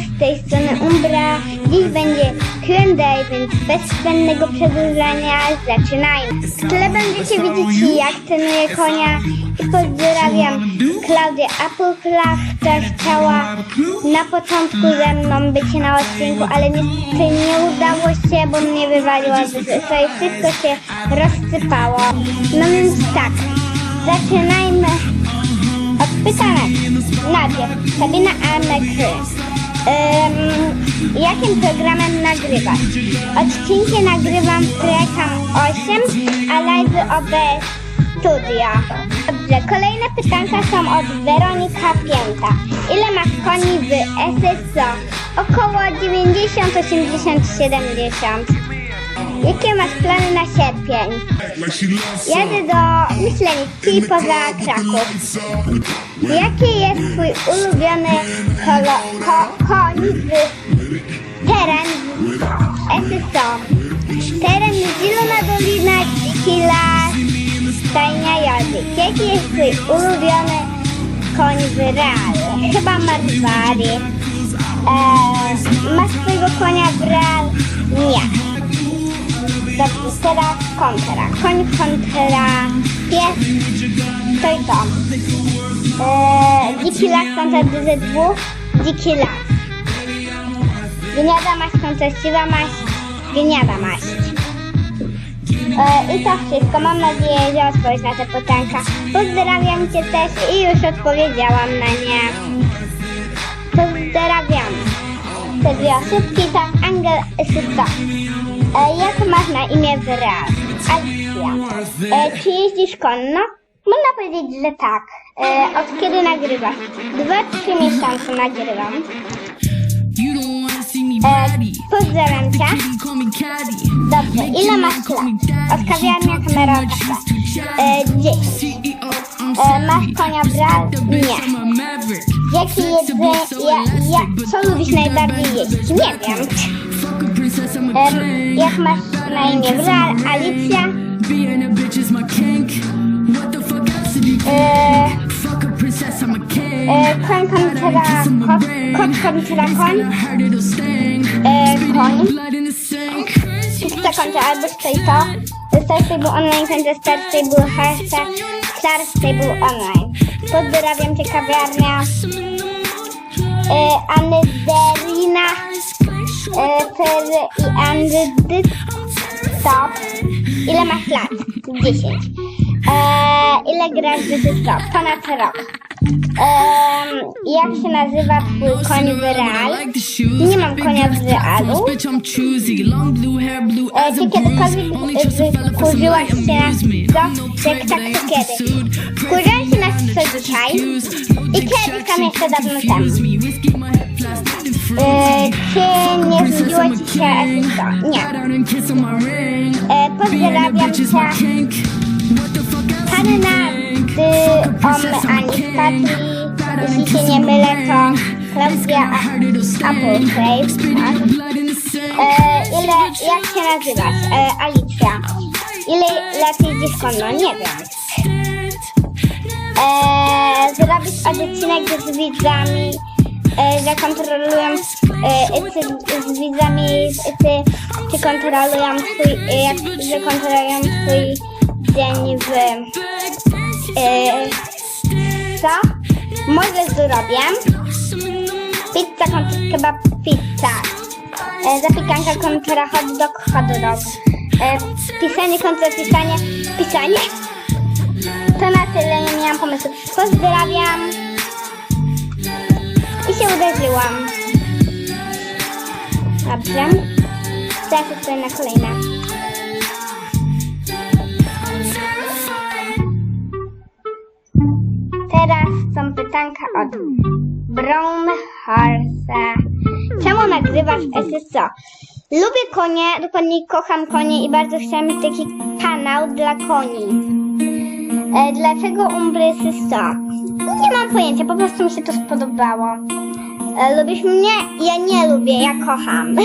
z tej strony Umbra. Dziś będzie Q&A, więc bez zbędnego przedłużania zaczynajmy. W tle będziecie widzieć jak trenuję konia i pozdrawiam Klaudię Appleflash, która chciała na początku ze mną być na odcinku, ale niestety nie udało się, bo mnie wywaliła z i wszystko się rozsypało. No więc tak, zaczynajmy od pytanek. Najpierw Sabina Almekry. Um, jakim programem nagrywasz? Odcinki nagrywam w Trekam 8, a live OB Studio. Dobrze, kolejne pytanka są od Weronika Pięta. Ile masz koni w SSO? Około 90, 80, 70. Jakie masz plany na sierpień? Jadę do Myślenicy poza Kraków. Jaki jest twój ulubiony kolo, ko, koń w teren SSO? Teren Zielona Dolina, Dziki Las, Stajnia Jody. Jaki jest twój ulubiony koń w realu? Chyba Marwari. Eee, masz twojego konia w real? Nie. Teraz kontra. Koń kontra pies. To i to. Eee, dziki las kontra DZ2. Dziki las. Gniada maść kontra siwa maść. Gniada maść. Eee, I to wszystko. Mam nadzieję, że odpowiedź na te pytanka. Pozdrawiam Cię też i już odpowiedziałam na nie. Pozdrawiam. Te dwie osobki to Angel Systo. E, jak masz na imię w real? Alicja. E, czy jeździsz konno? Można powiedzieć, że tak. E, od kiedy nagrywasz? Dwa, trzy miesiące nagrywam. E, pozdrawiam cię. Dobrze, ile masz lat? Od kawiarnia kamerowa. E, dziesięć. CEO, I'm E, masz konia bitch, Nie. Jakie jedzenie, ja, ja, co lubisz najbardziej jeść? Nie wiem. Jak masz na imię w real? Alicja. E, e, koń kontra koń. E, koń. Kończę albo stoi to. Star Stable Online kończę Star Stable Hashtag Star Stable Online. Pozdrawiam Cię kawiarnia. E, Anyderina. E, Ferry i Andy Stop. Ile masz lat? 10. E, ile grasz w Stop? Ponad rok. E, jak się nazywa twój koń w real? Nie mam konia w realu. E, Ty kiedykolwiek wkurzyłaś się na co? Jak tak, to kiedy? Wkurzyłam się na co dzisiaj i kiedyś tam jeszcze dawno temu. Confuse me. Whiskey, my head plastic and fruity. E, Czy nie Princess, znudziło I'm a Ci się? Cut Nie. E, Pozdrawiam Cię. Hanna? Ty, Om, Ani, out jeśli się nie mylę, to. Klaudia. Spitting tak? E, ile, jak się nazywasz? E, Alicja. Ile jeździsz konno? Nie wiem. E, zrobić odcinek z widzami, e, że kontrolują e, czy, z widzami, czy, czy kontrolują twój, e, jak, że kontrolują twój dzień w e, co? Może zrobię. Pizza kontra kebab pizza. E, zapiekanka kontra hot dog hot dog. E, pisanie kontra pisanie pisanie. To na tyle, nie miałam pomysłu. Pozdrawiam. Się uderzyłam. Dobrze. Teraz odpowiem na kolejne. Teraz są pytanka od Brown Horse'a. Czemu nagrywasz SSO? Lubię konie, dokładnie kocham konie i bardzo chciałam mieć taki kanał dla koni. E, dlaczego Umbry SSO? Nie mam pojęcia, po prostu mi się to spodobało. E, lubisz mnie? Ja nie lubię, ja kocham.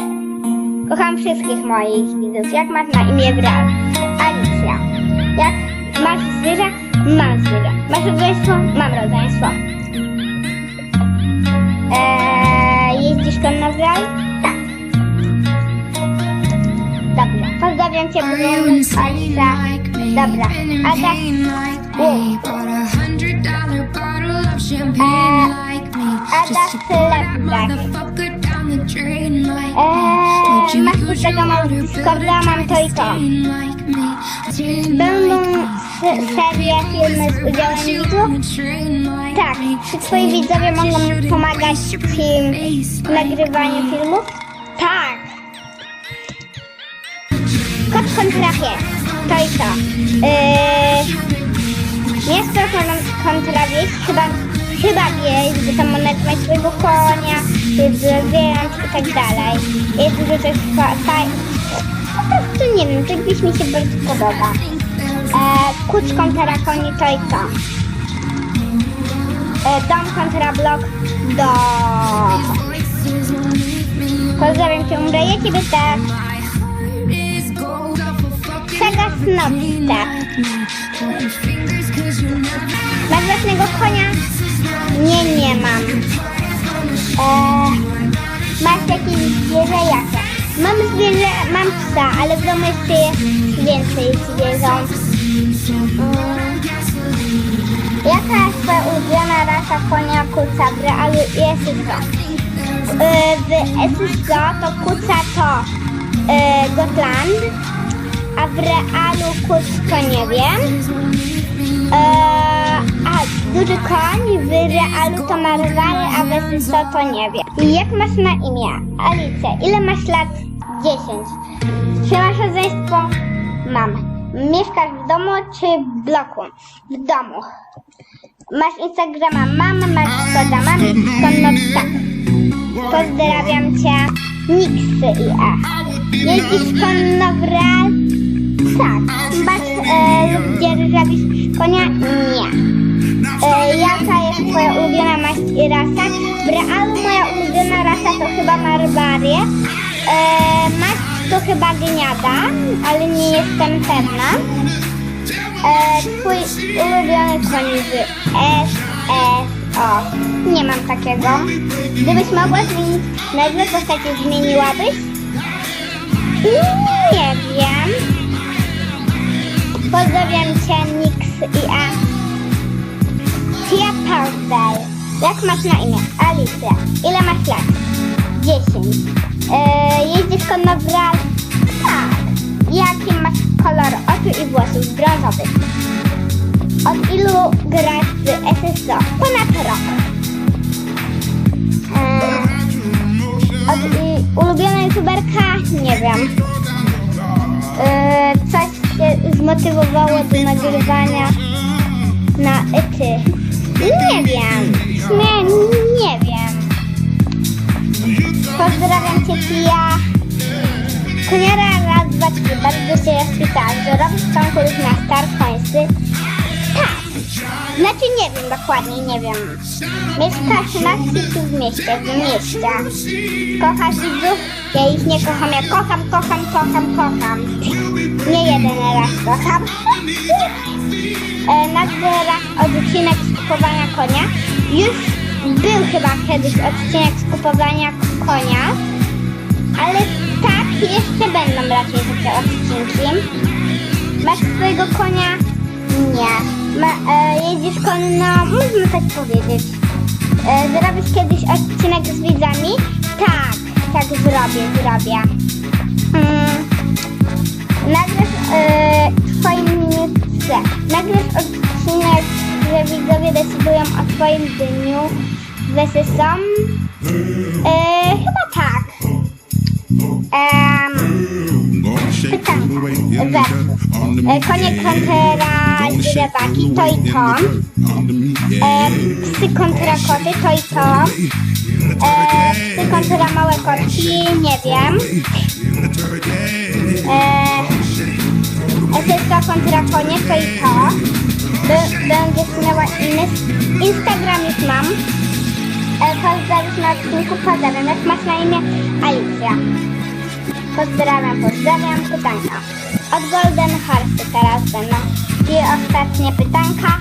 kocham wszystkich moich widzów. Jak masz na imię Bral? Alicja. Jak masz zwierzę? Mam zwierzę. Masz rodzeństwo? Mam rodzeństwo. Eee, jeździsz konno Bral? Tak. Dobra, pozdrawiam cię, Bruno, Alicja. Dobra, a tak... Eee, Eee, masz tu tego małego Discorda, mam to i to. Będą se- serie, filmy z udziałem widzów? Tak, czy twoi widzowie mogą pomagać w nagrywaniu filmów? Tak. Kot kontra pies. To i to. Yy, miasto kon- kontra wieś. Chyba, chyba wieś, by tam monetować swojego konia, jest zwierząt i tak dalej. Jest dużo też fa- faj... Po prostu nie wiem, to wieś mi się bardzo podoba. E, kuc kontra koni to i to. E, dom kontra blok dom. Pozdrawiam cię, umrę, ja ciebie też. Saga Snowstep. Masz własnego konia? Nie, nie mam. E, masz jakieś zwierzę? Jakie? Mam zwierzę, mam psa, ale w domu jeszcze jest więcej zwierząt. Mm. Jaka jest twoja ulubiona rasa konia kuca w realu i SSO? Yy, w SSO to kuca to yy, Gotland, a w realu kuc to nie wiem. Yy, a duży koń w realu to Marwary, a w SSO to nie wiem. Jak masz na imię? Alicja. Ile masz lat? 10. Czy masz rodzeństwo? Mam. Mieszkasz w domu czy w bloku? W domu. Masz Instagrama mamy, masz Skoda mamy, skąd tak. Pozdrawiam cię. Nixy i E. Jeździsz konno w real? Tak. Masz e, dzierżawisz konia? Nie. E, jaka jest twoja ulubiona maść rasa? W realu moja ulubiona rasa to chyba Marbarie. E, maść to chyba gniada, ale nie jestem pewna. E, twój ulubiony koń S, S, O. Nie mam takiego. Gdybyś mogła zmienić nazwę postaci, zmieniłabyś? Nie wiem. Pozdrawiam cię, Nix i A. Tia Pardal. Jak masz na imię? Alicja. Ile masz lat? 10. E, jeździsz konno w ral? Tak. Jaki masz kolor oczu i włosów? Brązowy. Od ilu grasz w SSO? Ponad rok. E, od i, ulubiona youtuberka? Nie wiem. E, coś cię zmotywowało do nagrywania na ety? Nie wiem. Nie, nie wiem. Pozdrawiam cię, Pia. Koniara raz, dwa, trzy. Bardzo się rozpisałam, że robisz konkurs na start końscy. Tak. Znaczy nie wiem dokładnie, nie wiem. Mieszkasz na czy w mieście? W mieście. Kochasz widzów? Ja ich nie kocham, ja kocham, kocham, kocham, kocham. Nie jeden raz kocham. e, nagrasz odcinek z kupowania konia. Już był chyba kiedyś odcinek z kupowania konia, ale tak, jeszcze będą raczej takie odcinki. Masz swojego konia? Nie. Ma, e, jedziesz konno? Można tak powiedzieć. E, zrobisz kiedyś odcinek z widzami? Tak, tak zrobię, zrobię. Mm. Nagrasz e, twoim minutce. Nagrasz odcinek, że widzowie decydują o twoim dniu w SSO? E, chyba tak. Em, pytanka. Wers. E, konie kontera źrebaki, to i to. E, psy kontra koty, to i to. E, psy kontra małe kotki, nie wiem. Konie, to i to. By, będziesz miała inny. Instagram już mam. E, pozdrawisz na odcinku, pozdrawiam. Jak masz na imię? Alicja. Pozdrawiam, pozdrawiam. Pytanka. Od Golden Horse teraz będą. I ostatnie pytanka.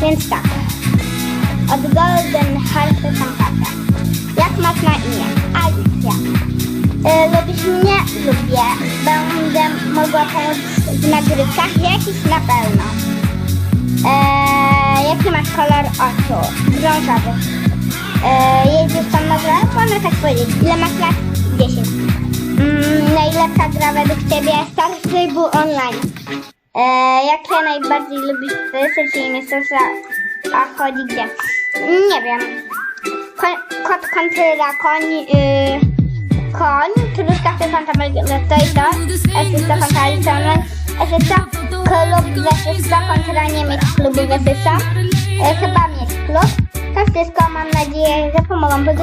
Więc tak. Od Golden Horse są takie. Jak masz na imię? Alicja. E, lubisz mnie? Lubię. Będę mogła pomóc w nagrywkach? Jakiś na pewno. E, jaki masz kolor oczu? Brązowy. E, jedziesz tam na grę? Można tak powiedzieć. Ile masz lat? 10. Mm, najlepsza gra według Ciebie? Star Tribal Online. E, jakie najbardziej lubisz stresy, czyli mistrzostwa, a chodzi gdzie? Nie wiem. Ko- kot kontyra, koń, yy, koń, truskawka fanta to, esysta fanta liczony, esysta, klub wesysta kontra nie mieć klubu wesysta, e, chyba mieć klub. To wszystko, mam nadzieję, że pomogą.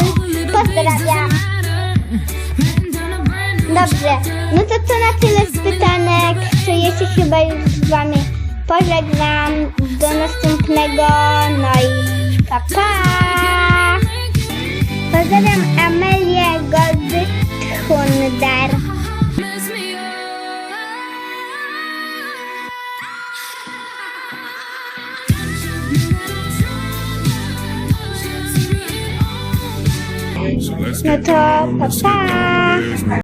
Pozdrawiam. Dobrze, no to to na tyle z pytanek. Ja się chyba już z wami pożegnam. Do następnego, no i pa pa! Pozdrawiam No to pa pa!